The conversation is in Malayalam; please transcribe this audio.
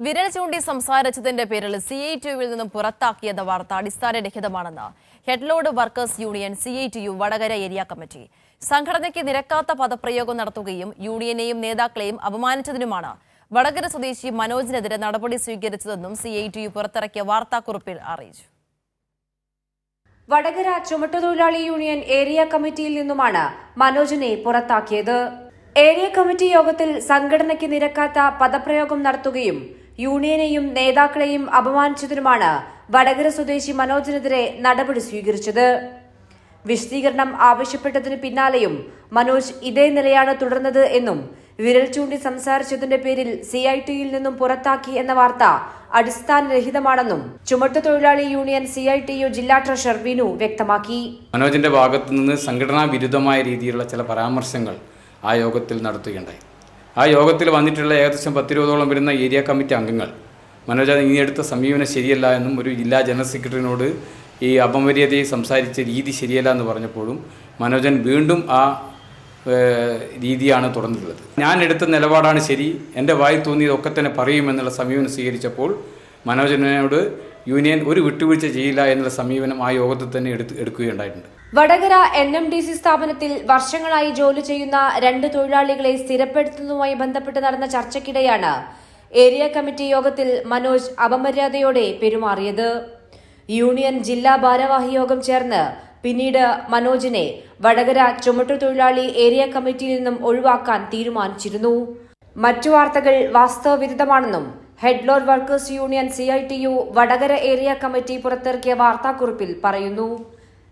വിരൽ ചൂണ്ടി സംസാരിച്ചതിന്റെ പേരിൽ സി ഐ ടിയുവിൽ നിന്നും പുറത്താക്കിയെന്ന വാർത്ത അടിസ്ഥാനരഹിതമാണെന്ന് headload workers union C I T U Vadakara area committee. സംഘടനയ്ക്ക് നിരക്കാത്ത പദപ്രയോഗം നടത്തുകയും യൂണിയനെയും നേതാക്കളെയും അപമാനിച്ചതിനുമാണ് വടകര സ്വദേശി മനോജിനെതിരെ നടപടി സ്വീകരിച്ചതെന്നും സി ഐ ടി യു പുറത്തിറക്കിയ വാർത്താക്കുറിപ്പിൽ അറിയിച്ചു. വടകര ചുമട്ടുതൊഴിലാളി യൂണിയൻ ഏരിയ കമ്മിറ്റിയിൽ നിന്നുമാണ് മനോജിനെ പുറത്താക്കിയത്. ഏരിയ കമ്മിറ്റി യോഗത്തിൽ സംഘടനയ്ക്ക് നിരക്കാത്ത പദപ്രയോഗം നടത്തുകയും യൂണിയനെയും നേതാക്കളെയും അപമാനിച്ചതിനുമാണ് വടകര സ്വദേശി മനോജിനെതിരെ നടപടി സ്വീകരിച്ചത്. വിശദീകരണം ആവശ്യപ്പെട്ടതിന് പിന്നാലെയും മനോജ് ഇതേ നിലയാണ് തുടർന്നത് എന്നും വിരൽ ചൂണ്ടി സംസാരിച്ചതിന്റെ പേരിൽ സി ഐ ടിയിൽ നിന്നും പുറത്താക്കി എന്ന വാർത്ത അടിസ്ഥാനരഹിതമാണെന്നും ചുമട്ടുതൊഴിലാളി union C I T U ജില്ലാ ട്രഷറർ വിനു വ്യക്തമാക്കി. മനോജിന്റെ ഭാഗത്തുനിന്ന് സംഘടനാ വിരുദ്ധമായ രീതിയിലുള്ള ചില പരാമർശങ്ങൾ ആ യോഗത്തിൽ നടത്തുകയുണ്ടായി. ആ യോഗത്തിൽ വന്നിട്ടുള്ള ഏകദേശം പത്തിരുപതോളം വരുന്ന ഏരിയ കമ്മിറ്റി അംഗങ്ങൾ. മനോജ് ഇനി എടുത്ത സമീപനം ശരിയല്ല എന്നും ഒരു ജില്ലാ ജനറൽ സെക്രട്ടറിനോട് ഈ അപമര്യാദയെ സംസാരിച്ച രീതി ശരിയല്ല എന്ന് പറഞ്ഞപ്പോഴും മനോജൻ വീണ്ടും ആ രീതിയാണ് തുടർന്നിട്ടുള്ളത് ഞാൻ എടുത്ത നിലപാടാണ് ശരി എന്റെ വായി തോന്നിയതൊക്കെ തന്നെ പറയുമെന്നുള്ള സമീപനം സ്വീകരിച്ചപ്പോൾ മനോജനോട് യൂണിയൻ ഒരു വിട്ടുവീഴ്ച ചെയ്യില്ല എന്നുള്ള സമീപനം ആ യോഗത്തിൽ തന്നെ എടുത്ത് എടുക്കുകയുണ്ടായിട്ടുണ്ട്. Vadakara N M D C സ്ഥാപനത്തിൽ വർഷങ്ങളായി ജോലി ചെയ്യുന്ന രണ്ട് തൊഴിലാളികളെ സ്ഥിരപ്പെടുത്തുന്നതുമായി ബന്ധപ്പെട്ട് നടന്ന ചർച്ചയ്ക്കിടെയാണ് ഏരിയ കമ്മിറ്റി യോഗത്തിൽ മനോജ് അപമര്യാദയോടെ പെരുമാറിയത്. യൂണിയൻ ജില്ലാ ഭാരവാഹി യോഗം ചേർന്ന് പിന്നീട് മനോജിനെ വടകര ചുമട്ടുതൊഴിലാളി ഏരിയ കമ്മിറ്റിയിൽ നിന്നും ഒഴിവാക്കാൻ തീരുമാനിച്ചിരുന്നു. മറ്റു വാർത്തകൾ വാസ്തവവിരുദ്ധമാണെന്നും headload workers union C Vadakara area committee പുറത്തിറക്കിയ വാർത്താക്കുറിപ്പിൽ പറയുന്നു.